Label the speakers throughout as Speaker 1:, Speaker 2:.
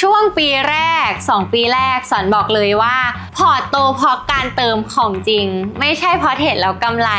Speaker 1: ช่วงปีแรก 2 ปีแรกสอนบอกเลยว่า พอร์ตโตเพราะการเติมของจริง ไม่ใช่เพราะเทรดแล้วกำไร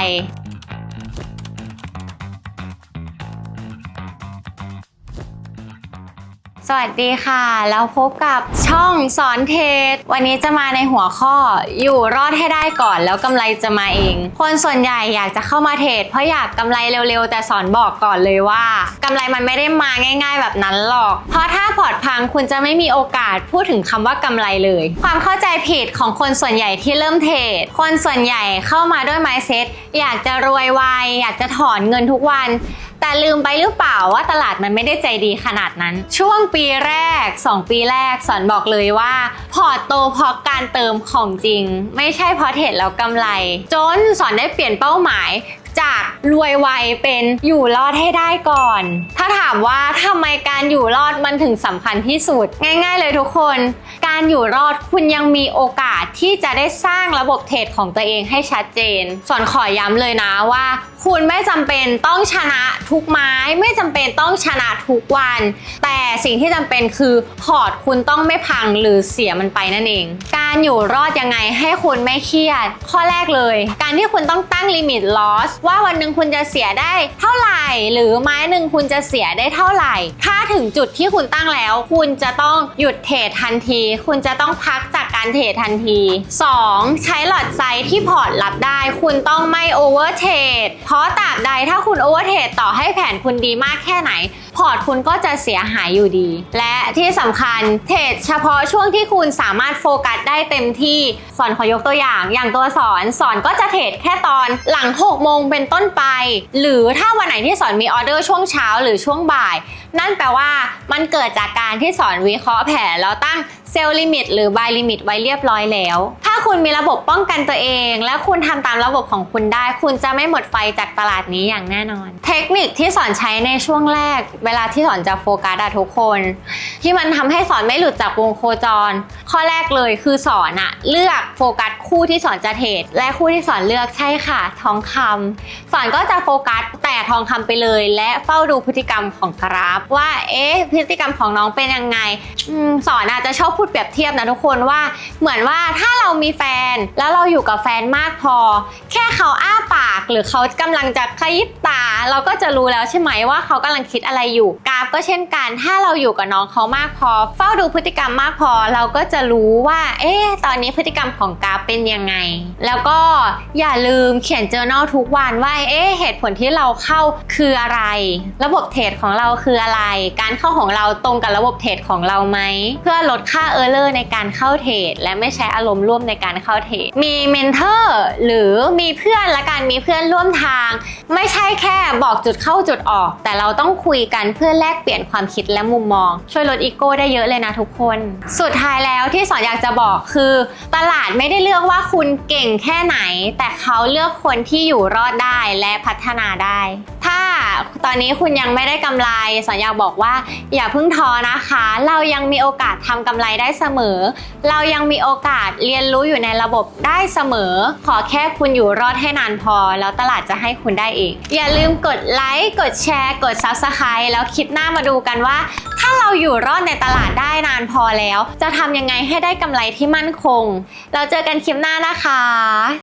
Speaker 1: สวัสดีค่ะ แล้วพบกับช่องสอนเทรดวันนี้จะมาในหัวข้ออยู่รอดให้ได้ก่อนแล้วกำไรจะมาเอง คนส่วนใหญ่อยากจะเข้ามาเทรดเพราะอยากกำไรเร็วๆ แต่สอนบอกก่อนเลยว่ากำไรมันไม่ได้มาง่าย ๆ แบบนั้นหรอก เพราะถ้าพอร์ตพังคุณจะไม่มีโอกาสพูดถึงคำว่ากำไรเลย ความเข้าใจผิดของคนส่วนใหญ่ที่เริ่มเทรดคนส่วนใหญ่เข้ามาด้วย mindset อยากจะรวยไวอยากจะถอนเงินทุกวัน แต่ลืมไปหรือเปล่าว่าตลาดมันไม่ได้ใจดีขนาดนั้น ช่วงปีแรก 2 ปีแรกสอนบอกเลยว่า พอร์ตโตเพราะการเติมของจริง ไม่ใช่เพราะเทรดแล้วกำไร จนสอนได้เปลี่ยนเป้าหมาย จากรวยไวเป็นอยู่รอดให้ได้ก่อน ถ้าถามว่าทำไมการอยู่รอดมันถึงสำคัญที่สุด ง่าย ๆ เลยทุกคน การอยู่รอดคุณยังมีโอกาสที่จะได้สร้างระบบเทรดของตัวเองให้ชัดเจนสอนขอย้ำเลยนะว่า คุณไม่จำเป็นต้องชนะทุกไม้ ไม่จำเป็นต้องชนะทุกวัน แต่สิ่งที่จำเป็นคือพอร์ตคุณต้องไม่พังหรือเสียมันไปนั่นเอง การอยู่รอดยังไงให้คุณไม่เครียด ข้อแรกเลย การที่คุณต้องตั้งลิมิต loss ว่าวันหนึ่งคุณจะเสียได้เท่าไหร่ หรือไม้หนึ่งคุณจะเสียได้เท่าไหร่ ถ้าถึงจุดที่คุณตั้งแล้ว คุณจะต้องหยุดเทรดทันที คุณจะต้องพักจาก การเทรดทันที 2. ใช้หลอดไซส์ที่พอร์ตรับได้ คุณต้องไม่โอเวอร์เทรดเพราะตราบใดถ้าคุณโอเวอร์เทรดต่อให้แผนคุณดีมากแค่ไหน พอร์ตคุณก็จะเสียหายอยู่ดี และที่สำคัญเทรดเฉพาะช่วงที่คุณสามารถโฟกัสได้เต็มที่สอนขอยกตัวอย่างอย่างตัวสอนสอนก็จะเทรดแค่ตอนหลัง6โมงเป็นต้นไป หรือถ้าวันไหนที่สอนมีออเดอร์ช่วงเช้าหรือช่วงบ่าย นั่นแปลว่ามันเกิดจากการที่สอนวิเคราะห์แผนแล้วตั้ง เซลล์ลิมิตหรือบายลิมิตไว้เรียบร้อยแล้ว ถ้า คุณมีระบบป้องกันตัวเอง และคุณทำตามระบบของคุณได้ คุณจะไม่หมดไฟจากตลาดนี้อย่างแน่นอน เทคนิคที่สอนใช้ในช่วงแรก เวลาที่สอนจะโฟกัสอะทุกคน ที่มันทำให้สอนไม่หลุดจากวงโคจร ข้อแรกเลยคือสอนอะเลือกโฟกัสคู่ที่สอนจะเทรดและคู่ที่สอนเลือกใช่ค่ะ ทองคำสอนก็จะโฟกัสแต่ทองคำไปเลย และเฝ้าดูพฤติกรรมของกราฟ ว่าเอ๊ะพฤติกรรมของน้องเป็นยังไงอสอนอาจจะชอบพูดเปรียบเทียบนะทุกคนว่าเหมือนว่าถ้าเรามีแฟน แล้วเราอยู่กับแฟนมากพอ แค่เขาอ้าปากหรือเขากำลังจะขยิบตา เราก็จะรู้แล้วใช่ไหมว่าเขากำลังคิดอะไรอยู่ ก็เช่นกัน ถ้าเราอยู่กับน้องเขามากพอ เฝ้าดูพฤติกรรมมากพอ เราก็จะรู้ว่า เอ๊ะตอนนี้พฤติกรรมของกราฟเป็นยังไง แล้วก็อย่าลืมเขียน journal ทุกวันว่า เอ๊ะเหตุผลที่เราเข้าคืออะไร ระบบเทรดของเราคืออะไร การเข้าของเราตรงกับระบบเทรดของเราไหม เพื่อลดค่าเออร์เลอร์ในการเข้าเทรดและไม่ใช้อารมณ์ร่วมในการเข้าเทรด มีเมนเทอร์หรือมีเพื่อนละการมีเพื่อนร่วมทาง ไม่ใช่แค่บอกจุดเข้าจุดออก แต่เราต้องคุยกันเพื่อแลกเปลี่ยนความคิดและมุมมอง ช่วยลดอีโก้ได้เยอะเลยนะทุกคน สุดท้ายแล้วที่สอนอยากจะบอกคือ ตลาดไม่ได้เลือกว่าคุณเก่งแค่ไหน แต่เขาเลือกคนที่อยู่รอดได้และพัฒนาได้ ตอนนี้คุณยังไม่ได้กำไรสอนอยาบอกว่า อย่าเพิ่งท้อนะคะ เรายังมีโอกาสทำกำไรได้เสมอ เรายังมีโอกาสเรียนรู้อยู่ในระบบได้เสมอ ขอแค่คุณอยู่รอดให้นานพอ แล้วตลาดจะให้คุณได้เอง อย่าลืมกดไลค์กดแชร์ กด Subscribe แล้วคลิปหน้ามาดูกันว่า ถ้าเราอยู่รอดในตลาดได้นานพอแล้ว จะทำยังไงให้ได้กำไรที่มั่นคง เราเจอกันคลิปหน้านะคะ